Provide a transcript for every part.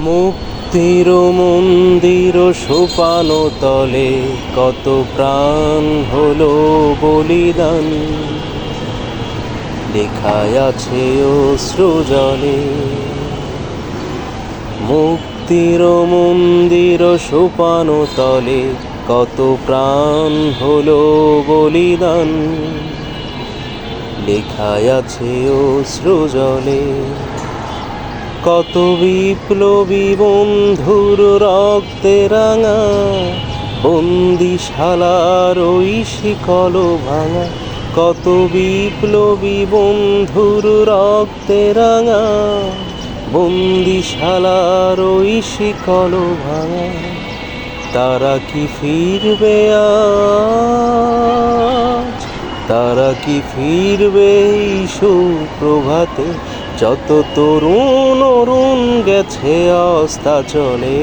মুক্তির মন্দির সোপান তলে কত প্রাণ হলো বলিদান। লেখায় আছে অশ্রু জলে। মুক্তির মন্দির সোপান তলে কত প্রাণ হলো বলিদান। লেখায় আছে অশ্রু জলে। কত বিপ্লবী বন্ধুর রক্তে রাঙা বন্দিশালার ওই শিকল ভাঙা। কত বিপ্লবী বন্ধুর রক্তে রাঙা বন্দিশালার ওই শিকল ভাঙা। তারা কি ফিরবে তারা কি ফিরবে এই সুপ্রভাতে? যত তরুণ অরুণ গেছে অস্তা চলে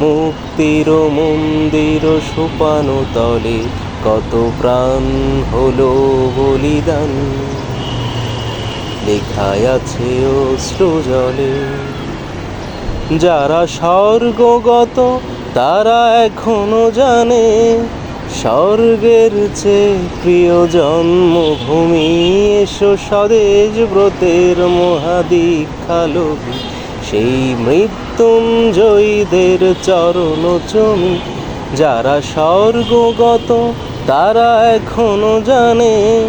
মুক্তির মন্দির সোপানো তলে, কত প্রাণ হলো বলিদান। লেখায় আছে অশ্রু জলে, যারা স্বর্গগত তারা এখনও জানে স্বর্গের চেয়ে প্রিয় জন্মভূমি, এসো স্বদেশ ব্রতের মহাদীক্ষা লোভী। সেই মৃত্যুঞ্জয়ীদের চরণ চমি, যারা স্বর্গগত, তারা এখনও জানে,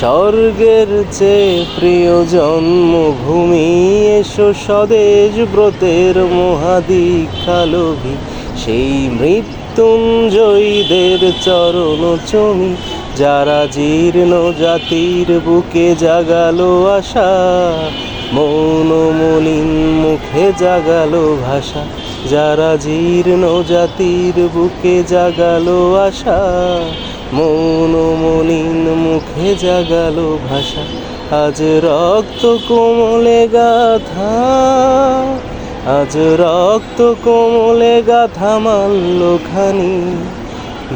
স্বর্গের চেয়ে প্রিয় জন্মভূমি, এসো স্বদেশ ব্রতের মহাদীক্ষা লোভী। সেই মৃত্যুঞ্জয়ীদের চরণ চমি, যারা জীর্ণ জাতির বুকে জাগালো আশা, মৌন মলিন মুখে জাগালো ভাষা, যারা জীর্ণ জাতির বুকে জাগালো আশা, মৌন মলিন মুখে জাগালো ভাষা, আজ রক্ত কোমলে গাথা। আজ রক্ত কোমলে গাথা মাল্য খানি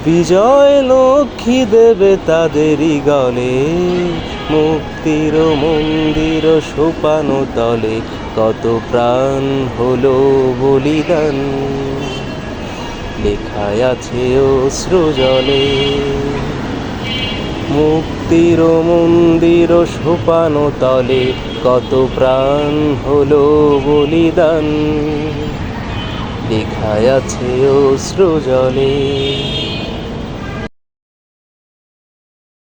বিজয় লক্ষ্মী দেবে তাদেরই গলে। মুক্তির মন্দির সোপানো তলে কত প্রাণ হলো বলিদান। লেখায় আছে অশ্রু জলে। মুক্তির মন্দির সোপানো তলে কত প্রাণ হলো বলিদান। লেখায় আছে অশ্রু জলে।